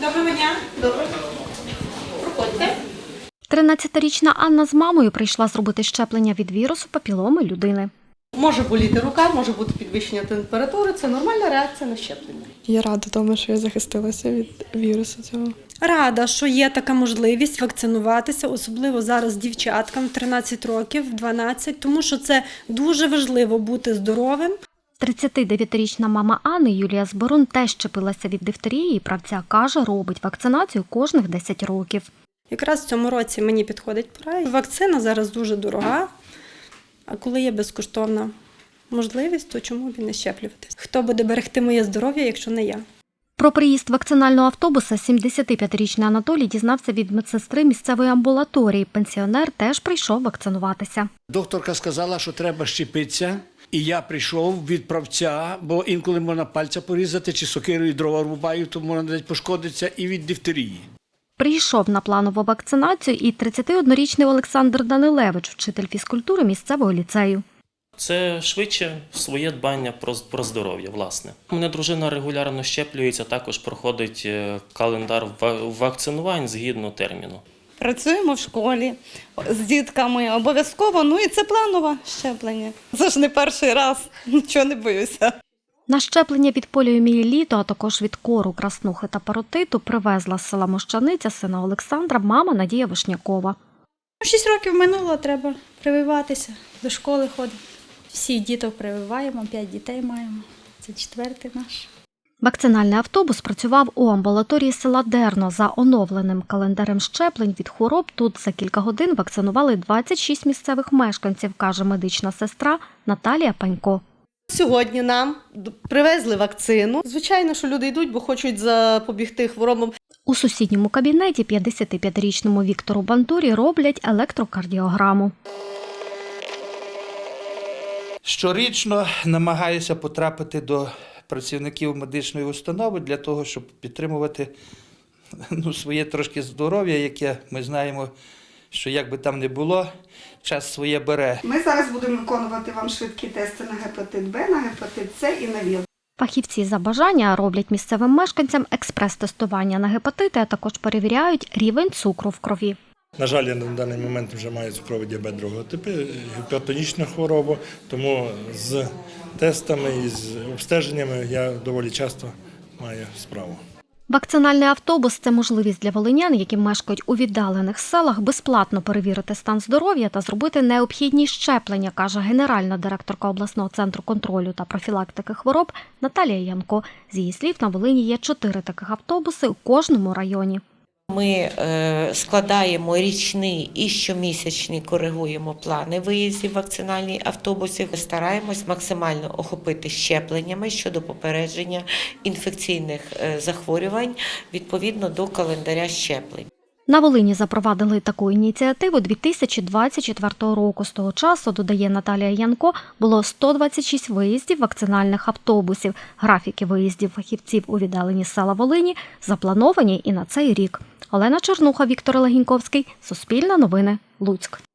Доброго дня. Доброго. Проходьте. 13-річна Анна з мамою прийшла зробити щеплення від вірусу папіломи людини. Може боліти рука, може бути підвищення температури. Це нормальна реакція на щеплення. Я рада тому, що я захистилася від вірусу цього. Рада, що є така можливість вакцинуватися, особливо зараз дівчаткам 13 років, 12, тому що це дуже важливо бути здоровим. 39-річна мама Анни Юлія Зборун теж щепилася від дифтерії і правця каже, робить вакцинацію кожних 10 років. Якраз в цьому році мені підходить пора. Вакцина зараз дуже дорога, а коли є безкоштовна можливість, то чому б і не щеплюватись? Хто буде берегти моє здоров'я, якщо не я? Про приїзд вакцинального автобуса 75-річний Анатолій дізнався від медсестри місцевої амбулаторії. Пенсіонер теж прийшов вакцинуватися. Докторка сказала, що треба щепитися. І я прийшов від правця, бо інколи можна пальця порізати, чи сокирою дрова рубаю, то можна десь пошкодитися, і від дифтерії. Прийшов на планову вакцинацію і 31-річний Олександр Данилевич, вчитель фізкультури місцевого ліцею. Це швидше своє дбання про, про здоров'я, власне. У мене дружина регулярно щеплюється, також проходить е, календар вакцинувань згідно терміну. Працюємо в школі з дітками обов'язково. Ну і це планове щеплення. Це ж не перший раз, нічого не боюся. На щеплення від поліомієліту, а також від кору, краснухи та паротиту привезла з села Мощаниця сина Олександра мама Надія Вишнякова. Шість років минуло, треба прививатися. До школи ходимо. Всі діток прививаємо, п'ять дітей маємо. Це четвертий наш. Вакцинальний автобус працював у амбулаторії села Дерно. За оновленим календарем щеплень від хвороб тут за кілька годин вакцинували 26 місцевих мешканців, каже медична сестра Наталія Панько. Сьогодні нам привезли вакцину. Звичайно, що люди йдуть, бо хочуть запобігти хворобам. У сусідньому кабінеті 55-річному Віктору Бандурі роблять електрокардіограму. Щорічно намагаюся потрапити до працівників медичної установи для того, щоб підтримувати ну, своє трошки здоров'я, яке ми знаємо, що як би там не було, час своє бере. Ми зараз будемо виконувати вам швидкі тести на гепатит Б, на гепатит С і на ВІЛ. Фахівці за бажання роблять місцевим мешканцям експрес-тестування на гепатити, а також перевіряють рівень цукру в крові. На жаль, я на даний момент вже маю цукровий діабет другого типу, гіпертонічну хворобу, тому з тестами і з обстеженнями я доволі часто маю справу. Вакцинальний автобус це можливість для волинян, які мешкають у віддалених селах, безплатно перевірити стан здоров'я та зробити необхідні щеплення, каже генеральна директорка обласного центру контролю та профілактики хвороб Наталія Янко. З її слів, на Волині є чотири таких автобуси у кожному районі. Ми е, складаємо річний і щомісячні коригуємо плани виїздів вакцинальних автобусів. Стараємось максимально охопити щепленнями щодо попередження інфекційних е, захворювань відповідно до календаря щеплень. На Волині запровадили таку ініціативу 2024 року. З того часу, додає Наталія Янко, було 126 виїздів вакцинальних автобусів. Графіки виїздів фахівців у віддалені села Волині заплановані і на цей рік. Олена Чернуха, Віктор Легіньковський, Суспільне новини, Луцьк.